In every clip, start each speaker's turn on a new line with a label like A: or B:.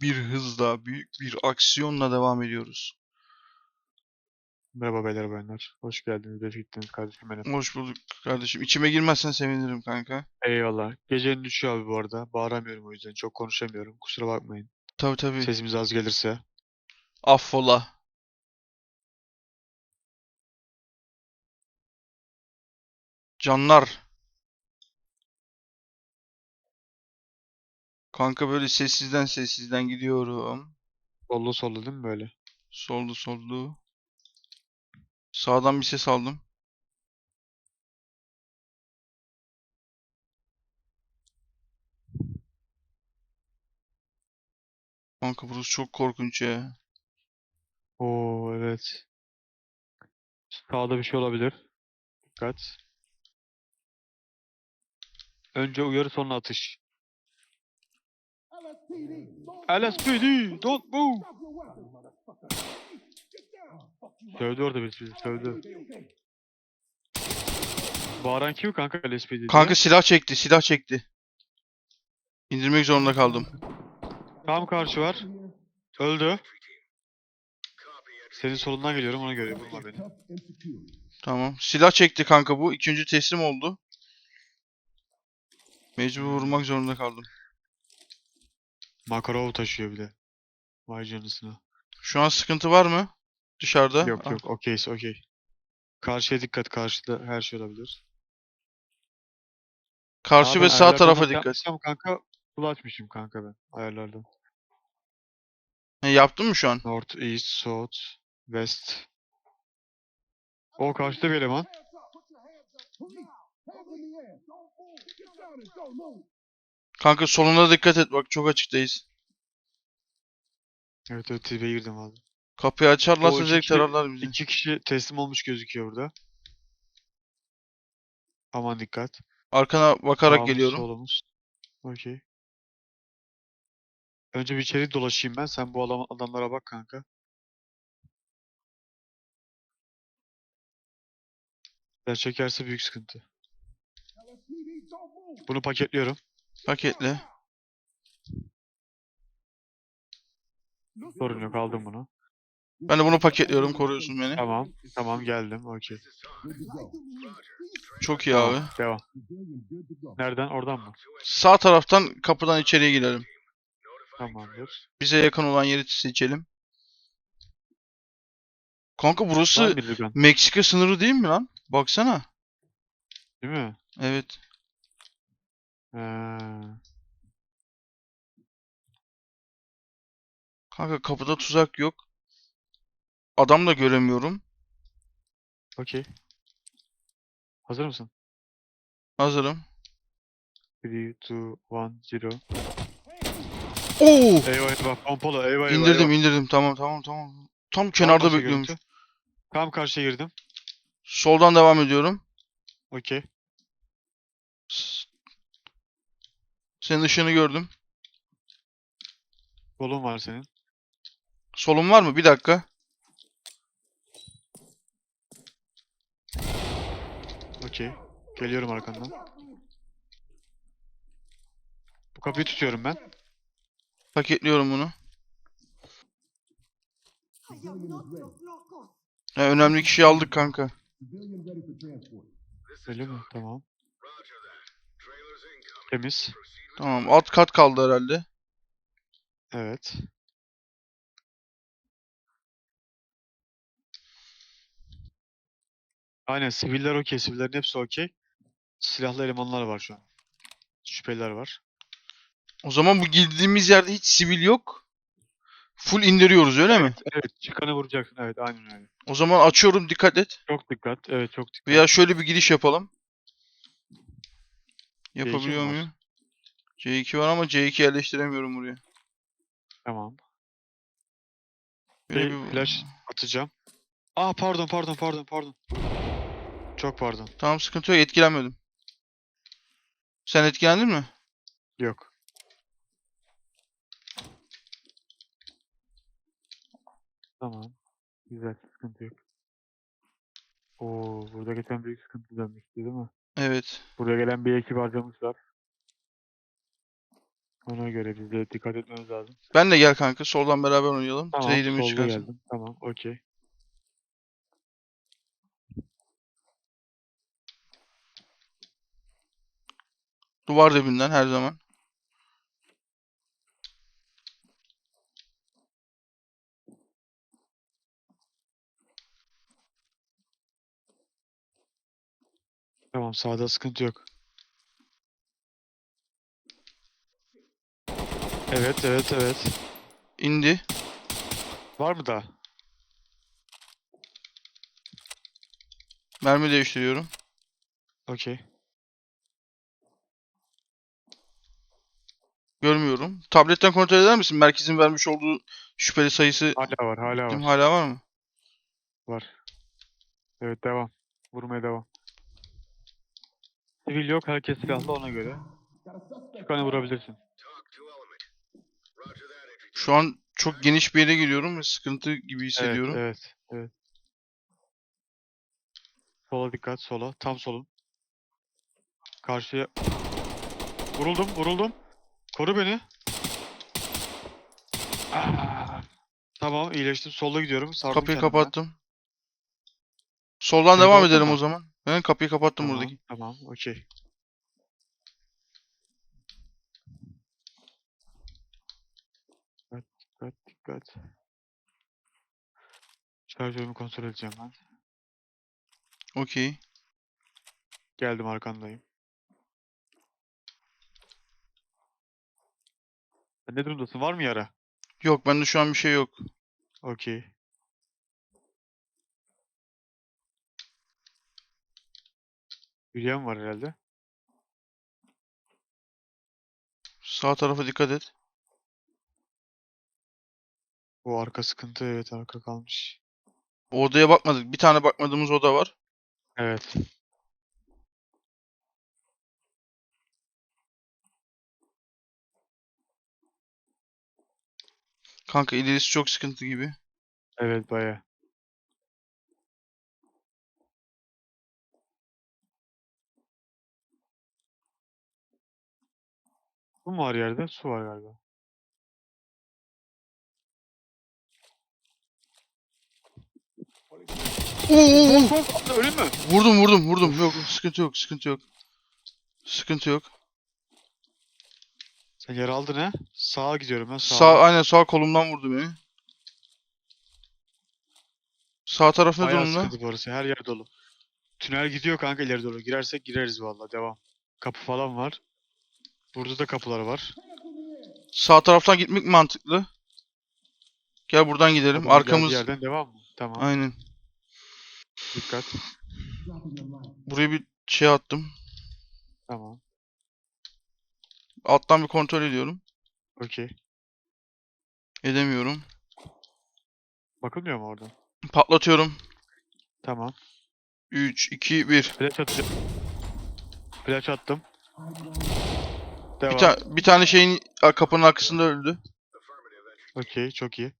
A: bir hızla, büyük bir aksiyonla devam ediyoruz.
B: Merhaba beyler bayanlar. Hoş geldiniz. Hoş gittiniz kardeşim benim.
A: Hoş bulduk kardeşim. İçime girmezsen sevinirim kanka.
B: Eyvallah. Gecenin düşüyor abi bu arada. Bağıramıyorum o yüzden. Çok konuşamıyorum. Kusura bakmayın.
A: Tabii tabii.
B: Sesimiz az gelirse.
A: Affola. Canlar. Kanka böyle sessizden sessizden gidiyorum.
B: Sollu sollu değil mi böyle?
A: Soldu soldu. Sağdan bir ses aldım. Kanka burası çok korkunç ya.
B: Oo evet. Sağda bir şey olabilir. Dikkat. Önce uyarı sonra atış. LSPD, don't move. Sövdü orada birisi bizi, sövdü. Bağıran kim kanka LSPD diye?
A: Kanka silah çekti, silah çekti. İndirmek zorunda kaldım.
B: Tam karşı var. Öldü. Senin solundan geliyorum ona göre vurma beni.
A: Tamam. Silah çekti kanka bu. İkinci teslim oldu. Mecbur vurmak zorunda kaldım.
B: Makarov taşıyor bir de. Vay canısına.
A: Şu an sıkıntı var mı? Dışarıda.
B: Yok
A: Ah,
B: yok okeyiz okey. Karşıya dikkat karşıda her şey olabilir.
A: Karşı
B: Aa,
A: ve sağ
B: ayarlardan
A: tarafa dikkat.
B: yapmışsam kanka full açmışım kanka ben ayarlardan.
A: He, yaptın mı şu an?
B: North, East, South, West. O karşıda bir eleman.
A: Kanka soluna dikkat et bak çok açıktayız.
B: Evet evet tribe girdim abi.
A: Kapıyı açarlarsa
B: kişi-
A: tararlar bizi.
B: İki kişi teslim olmuş gözüküyor burada. Aman dikkat.
A: Arkana bakarak
B: Sağımız,
A: geliyorum.
B: solumuz. Okey. Önce bir içeri dolaşayım ben. Sen bu adam- adamlara bak kanka. Eğer çekerse büyük sıkıntı. Bunu paketliyorum.
A: Paketle.
B: Sorun yok aldım bunu.
A: Ben de bunu paketliyorum. Koruyorsun beni.
B: Tamam. Tamam geldim. Okey.
A: Çok iyi abi.
B: Devam. Nereden? Oradan mı?
A: Sağ taraftan kapıdan içeriye girelim.
B: Tamamdır.
A: Bize yakın olan yeri seçelim. Kanka burası? Meksika sınırı değil mi lan? Baksana.
B: Değil mi?
A: Evet.
B: Ha.
A: Kanka kapıda tuzak yok. Adam da göremiyorum.
B: Okey. Hazır mısın?
A: Hazırım.
B: 3, 2, 1, 0.
A: Oo!
B: Eyvah eyvah. Pompalı. Eyvah eyvah.
A: İndirdim
B: eyvah.
A: indirdim. Tamam tamam tamam. Tam
B: Tam
A: kenarda
B: karşı
A: bekliyormuş.
B: Tam karşıya girdim.
A: Soldan devam ediyorum.
B: Okey.
A: Senin ışığını gördüm.
B: Solun var senin.
A: Solun var mı? Bir dakika.
B: Okey. Geliyorum arkandan. Bu kapıyı tutuyorum ben.
A: Paketliyorum bunu. Ha, önemli kişiyi aldık kanka.
B: Öyle mi? Tamam. Temiz.
A: Tamam. Alt kat kaldı herhalde.
B: Evet. Aynen siviller okey. Sivillerin hepsi okey. Silahlı elemanlar var şu an. Şüpheliler var.
A: O zaman bu girdiğimiz yerde hiç sivil yok. Full indiriyoruz öyle mi?
B: Evet çıkanı vuracaksın. Evet aynen öyle.
A: O zaman açıyorum dikkat et.
B: Çok dikkat. Evet çok dikkat.
A: Veya şöyle bir giriş yapalım. Yapabiliyor
B: var?
A: muyum? C2 var ama C2 yerleştiremiyorum buraya.
B: Tamam.
A: Böyle
B: Bir flash atacağım. Aa pardon pardon pardon pardon. Çok pardon.
A: Tamam sıkıntı yok etkilenmedim. Sen etkilendin mi?
B: Yok. Tamam. Güzel. Sıkıntı yok. Oo, burada geçen büyük sıkıntı dönmüştü değil mi?
A: Evet.
B: Buraya gelen bir ekip harcamışlar. Ona göre biz de dikkat etmemiz lazım.
A: Ben de gel kanka. Soldan beraber oynayalım.
B: Tamam,
A: Trade'imi
B: solda
A: çıkarsın.
B: geldim. Tamam, okey.
A: Duvar dibinden her zaman.
B: Tamam, sağda sıkıntı yok. Evet, evet, evet.
A: İndi.
B: Var mı daha?
A: Mermi değiştiriyorum.
B: Okey.
A: Görmüyorum. Tabletten kontrol eder misin? Merkezin vermiş olduğu şüpheli sayısı
B: Hala var, hala var.
A: hala var mı?
B: Var. Evet, devam. Vurmaya devam. Sivil yok, herkes silahlı ona göre. Çıkanı vurabilirsin.
A: Şu an çok geniş bir yere geliyorum ve sıkıntı gibi hissediyorum.
B: Evet, evet, evet. Sola dikkat, sola. Tam solun. Karşıya... Vuruldum, vuruldum. Koru beni. Aa! Tamam, iyileştim. Solda gidiyorum. Sardım
A: Kapıyı
B: kendimden.
A: kapattım. Soldan
B: Seni
A: devam edelim o zaman. Ben kapıyı kapattım
B: Tamam,
A: buradaki.
B: tamam, okey. Dikkat, dikkat. Şarjörümü kontrol edeceğim ben.
A: Okey.
B: Geldim arkandayım. Sen ne durumdasın? Var mı yara?
A: Yok bende şu an bir şey yok.
B: Okey. Yürüyen var herhalde.
A: Sağ tarafa dikkat et.
B: Bu arka sıkıntı evet arka kalmış.
A: O odaya bakmadık. Bir tane bakmadığımız oda var.
B: Evet.
A: Kanka ilerisi çok sıkıntı gibi.
B: Evet baya. Su mu var yerde? Su var galiba.
A: Oo!
B: Kork, ölüm mü?
A: Vurdum vurdum vurdum. Yok sıkıntı yok sıkıntı yok. Sıkıntı yok.
B: Sen yara aldın ha? Sağa gidiyorum ben sağa.
A: Sağ aynen sağ kolumdan vurdu beni. Sağ taraf ne
B: Bayağı
A: durumda?
B: sıkıntı burası. Her yer dolu. Tünel gidiyor kanka ileri doğru. Girersek gireriz valla. Devam. Kapı falan var. Burada da kapılar var.
A: Sağ taraftan gitmek mantıklı. Gel buradan gidelim.
B: Kapının geldiği
A: Arkamız
B: yerden devam mı? Tamam.
A: aynen.
B: Dikkat.
A: Buraya bir şey attım.
B: Tamam.
A: Alttan bir kontrol ediyorum.
B: Okey.
A: Edemiyorum.
B: Bakılmıyor mu oradan?
A: Patlatıyorum.
B: Tamam.
A: 3 2 1.
B: Flash atacağım. Flash attım. Devam.
A: Bir, ta bir tane şeyin kapının arkasında öldü.
B: Okey çok iyi.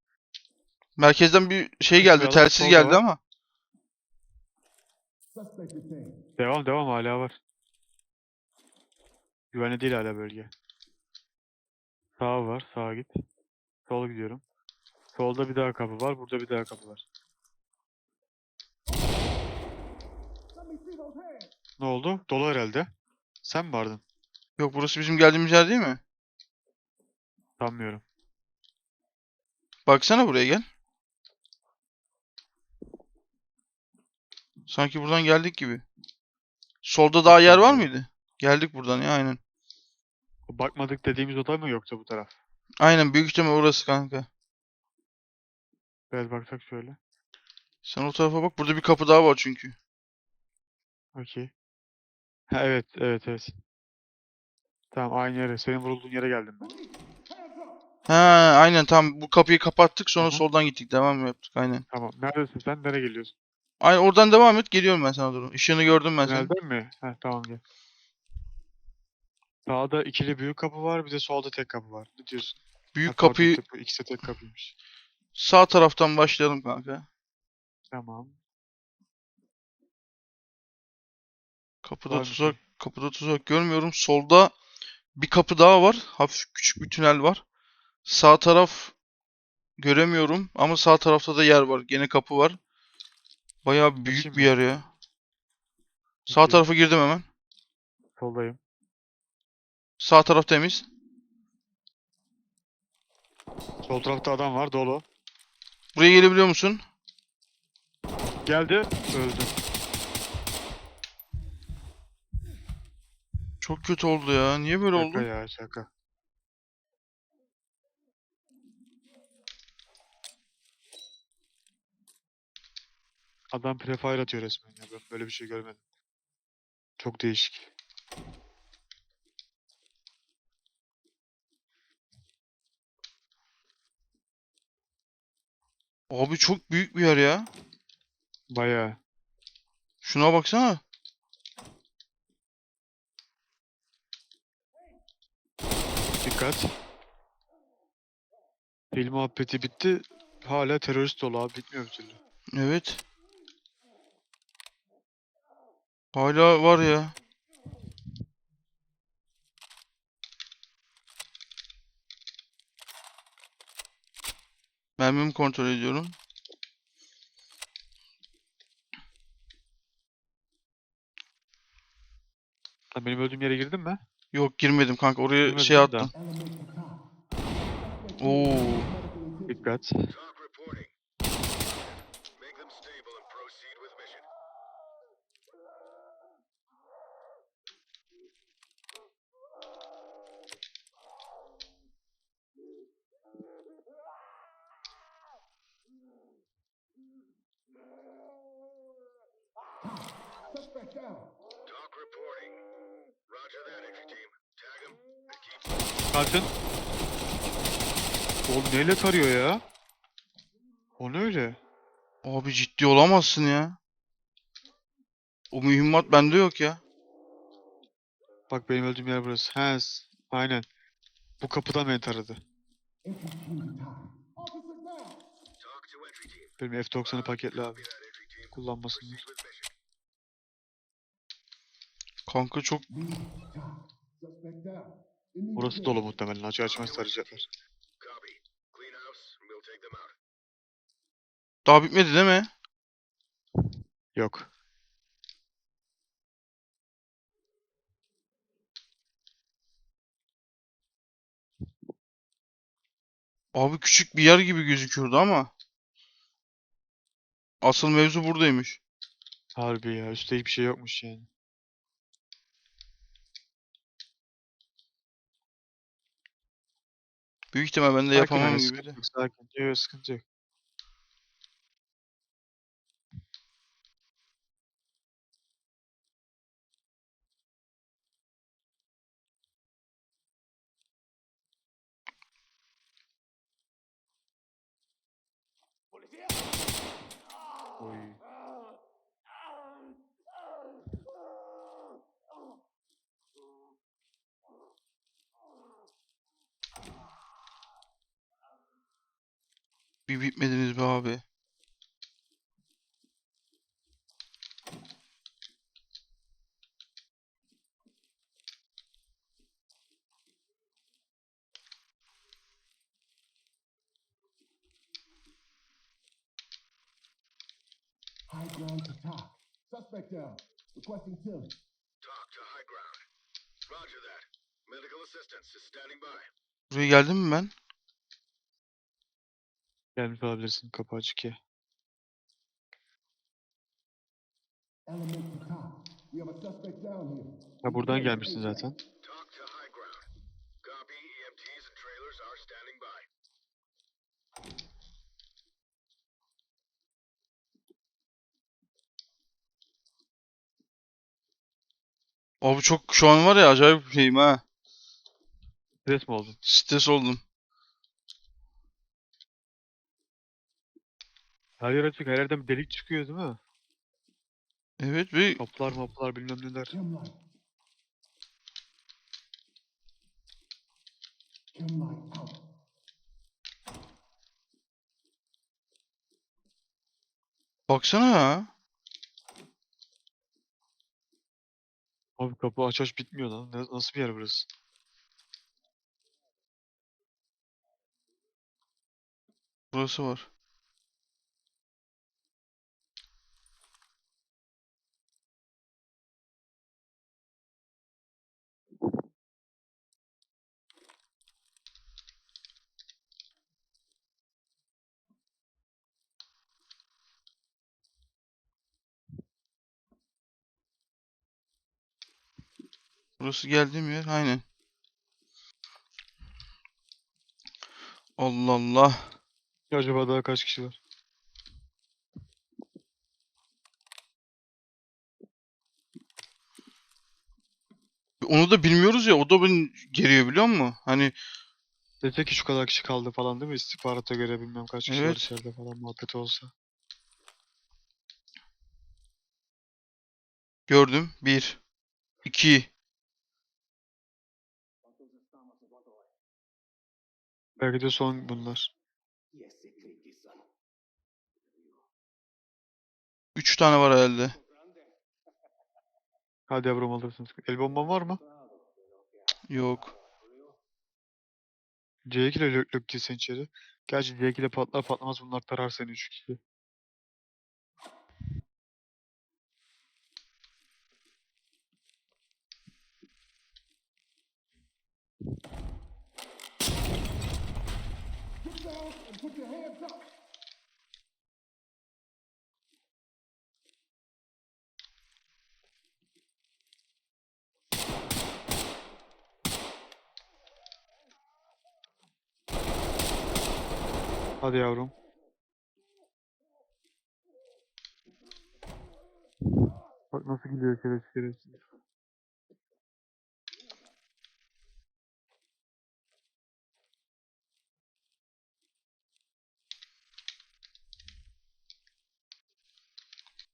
A: Merkezden bir şey geldi, telsiz geldi ama.
B: Devam devam hala var. Güvenli değil hala bölge. Sağ var sağa git. Sola gidiyorum. Solda bir daha kapı var. Burada bir daha kapı var. Ne oldu? Dolu herhalde. Sen mi vardın?
A: Yok burası bizim geldiğimiz yer değil mi?
B: Sanmıyorum.
A: Baksana buraya gel. Sanki buradan geldik gibi. Solda daha yer var mıydı? Geldik buradan ya aynen.
B: Bakmadık dediğimiz oda mı yoksa bu taraf?
A: Aynen büyük ihtimal orası kanka.
B: Biraz baksak şöyle.
A: Sen o tarafa bak. Burada bir kapı daha var çünkü.
B: Okey. Ha evet evet evet. Tamam aynı yere. Senin vurulduğun yere geldim ben.
A: Ha aynen tam bu kapıyı kapattık sonra
B: Hı hı.
A: soldan gittik. Devam yaptık aynen.
B: Tamam. Neredesin sen? Nereye geliyorsun?
A: Aynen oradan devam et. Geliyorum ben sana doğru. Işığını gördüm ben senin.
B: Tünelden mi? Heh, tamam gel. Sağda ikili büyük kapı var, bir de solda tek kapı var. Ne diyorsun?
A: Büyük
B: Ha, pardon,
A: kapıyı
B: tek- bu ikisi de tek kapıymış.
A: sağ taraftan başlayalım kanka.
B: Tamam.
A: Kapıda
B: Var
A: tuzak,
B: şey.
A: kapıda tuzak görmüyorum. Solda Bir kapı daha var. Hafif küçük bir tünel var. Sağ taraf göremiyorum ama sağ tarafta da yer var. Gene kapı var. Bayağı büyük
B: Açayım
A: bir yer ya. Sağ
B: Bakayım.
A: tarafa girdim hemen.
B: Soldayım.
A: Sağ taraf temiz.
B: Sol tarafta adam var dolu.
A: Buraya gelebiliyor musun?
B: Geldi. Öldü.
A: Çok kötü oldu ya. Niye böyle
B: Şaka
A: oldu?
B: ya şaka. Adam prefire atıyor resmen ya. Ben böyle bir şey görmedim. Çok değişik.
A: Abi çok büyük bir yer ya.
B: Bayağı.
A: Şuna baksana.
B: Dikkat. Film muhabbeti bitti. Hala terörist dolu abi. Bitmiyor bir türlü.
A: Evet. Hala var ya. Mermimi kontrol ediyorum.
B: Sen benim öldüğüm yere girdin mi?
A: Yok girmedim kanka. Oraya
B: Girmedin
A: şey attım. Oo.
B: Dikkat. Kalkın. Oğlum neyle tarıyor ya? O ne öyle?
A: Abi ciddi olamazsın ya. O mühimmat bende yok ya.
B: Bak benim öldüğüm yer burası. He, aynen. Bu kapıdan beni taradı. Benim F90'ı paketli abi. Kullanmasınlar.
A: Kanka çok
B: Burası dolu muhtemelen. Açı açmaz
C: out.
A: daha bitmedi değil mi?
B: Yok.
A: Abi küçük bir yer gibi gözüküyordu ama. Asıl mevzu buradaymış.
B: Harbi ya. Üstte hiçbir şey yokmuş yani.
A: Büyük ihtimal ben de
B: Sakin
A: yapamam
B: hani,
A: gibi
B: sıkıntı
A: de.
B: yok, Sakin. Yok sıkıntı yok. Oy.
A: Bir bitmediniz be abi.
D: High ground to talk. Suspect down. Requesting Tim.
C: Talk to high ground. Roger that. Medical assistance is standing by.
A: Buraya geldim mi ben?
B: Gelmiş olabilirsin. Kapı açık ya.
D: Element to talk. We have a suspect down here.
B: Ha buradan gelmişsin zaten.
C: Talk to high ground. Copy. EMTs and trailers are standing by.
A: Abi çok şu an var ya acayip şeyim ha.
B: Stres mi oldun?
A: Stres oldum.
B: Her yer açık, her yerden bir delik çıkıyor değil mi?
A: Evet ve
B: Kaplar maplar bilmem neler.
A: baksana ya.
B: Abi kapı aç aç bitmiyor lan. Nasıl bir yer burası?
A: Burası var. Burası geldiğim yer. Aynen. Allah Allah.
B: Acaba daha kaç kişi var?
A: Onu da bilmiyoruz ya. O da beni geriyor biliyor musun? Hani
B: Dese ki şu kadar kişi kaldı falan değil mi? İstihbarata göre bilmem kaç kişi var
A: Evet.
B: içeride falan muhabbet olsa.
A: gördüm. Bir. iki.
B: Belki de son bunlar.
A: Üç tane var herhalde.
B: Hadi yavrum alırsınız. El bomban var mı?
A: Yok.
B: C2 ile lök lök girsen içeri. Gerçi C2 ile patlar patlamaz bunlar tarar seni 3 kişi.
D: Get down and put your hands up.
B: Hadi yavrum. Bak nasıl gidiyor şerefsiz şerefsiz.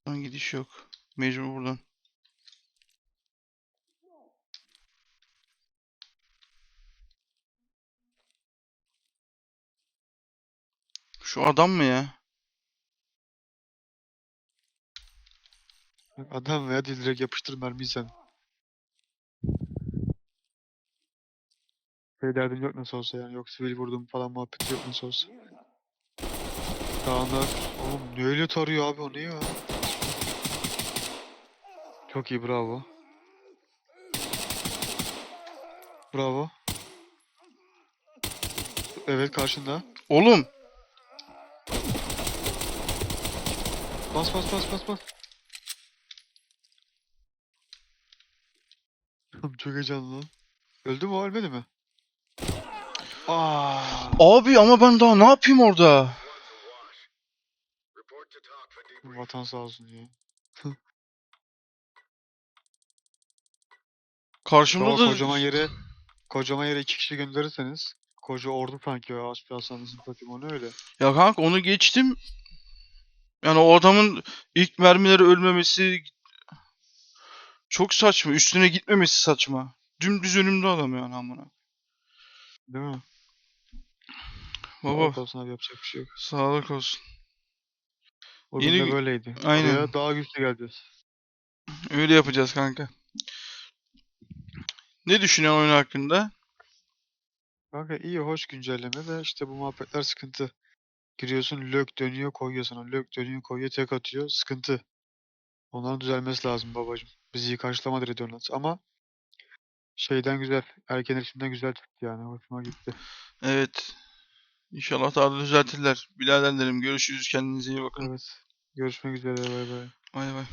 A: Buradan gidiş yok. Mecbur buradan. Şu adam mı ya?
B: Adam veya değil direkt yapıştır mermiyi sen. Şey derdin yok nasıl olsa yani. Yok sivil vurdum falan muhabbeti yok nasıl olsa. Dağınlar. Oğlum ne öyle tarıyor abi o ne ya? Çok iyi bravo. Bravo. Evet karşında.
A: Oğlum!
B: Bas bas bas bas bas. Çok heyecanlı lan. Öldü mü ölmedi mi? Aa,
A: Abi ama ben daha ne yapayım orada?
B: Vatan sağ olsun ya.
A: Karşımda da
B: kocaman yere kocaman yere iki kişi gönderirseniz koca ordu sanki o Aspia sanırsın satayım onu öyle.
A: Ya kanka onu geçtim. Yani o adamın ilk mermileri ölmemesi çok saçma. Üstüne gitmemesi saçma. Dümdüz önümde adam yani amına.
B: Değil mi?
A: Baba
B: Sağlık olsun abi yapacak bir şey yok.
A: sağlık olsun.
B: O
A: Yeni
B: gün de böyleydi.
A: Aynen.
B: Buraya daha güçlü geleceğiz.
A: Öyle yapacağız kanka. Ne düşünüyorsun oyun hakkında?
B: Kanka iyi hoş güncelleme de işte bu muhabbetler sıkıntı. Giriyorsun lök dönüyor koyuyor sana. Lök dönüyor koyuyor tek atıyor. Sıkıntı. Onların düzelmesi lazım babacım. Bizi iyi karşılamadı Red Donuts ama şeyden güzel. Erken erişimden güzel çıktı yani. Hoşuma gitti.
A: Evet. İnşallah daha da düzeltirler. Biraderlerim görüşürüz. Kendinize iyi bakın.
B: Evet. Görüşmek üzere. Bay bay.
A: Bay bay.